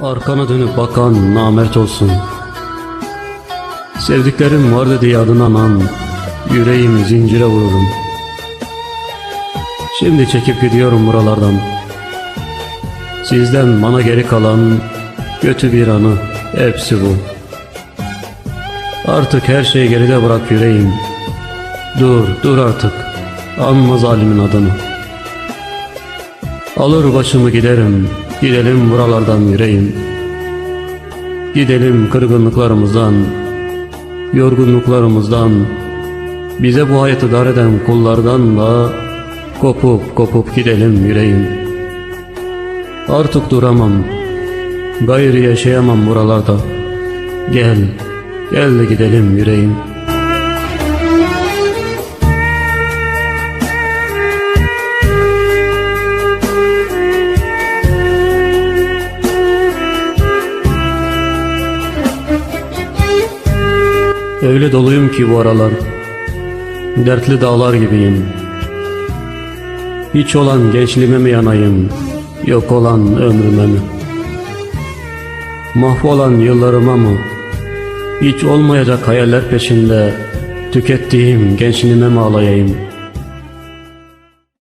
Arkana dönüp bakan namert olsun. Sevdiklerim vardı diye adını anan, yüreğimi zincire vururum. Şimdi çekip gidiyorum buralardan. Sizden bana geri kalan kötü bir anı, hepsi bu. Artık her şeyi geride bırak yüreğim. Dur, dur artık. Anma zalimin adını. Alır başımı giderim, gidelim buralardan yüreğim. Gidelim kırgınlıklarımızdan, yorgunluklarımızdan, bize bu hayatı dar eden kullardan da kopup kopup gidelim yüreğim. Artık duramam, gayrı yaşayamam buralarda. Gel, gel de gidelim yüreğim. Öyle doluyum ki bu aralar. Dertli dağlar gibiyim. Hiç olan gençliğime mi yanayım? Yok olan ömrüme mi? Mahvolan yıllarıma mı? Hiç olmayacak hayaller peşinde Tükettiğim gençliğime mi alayayım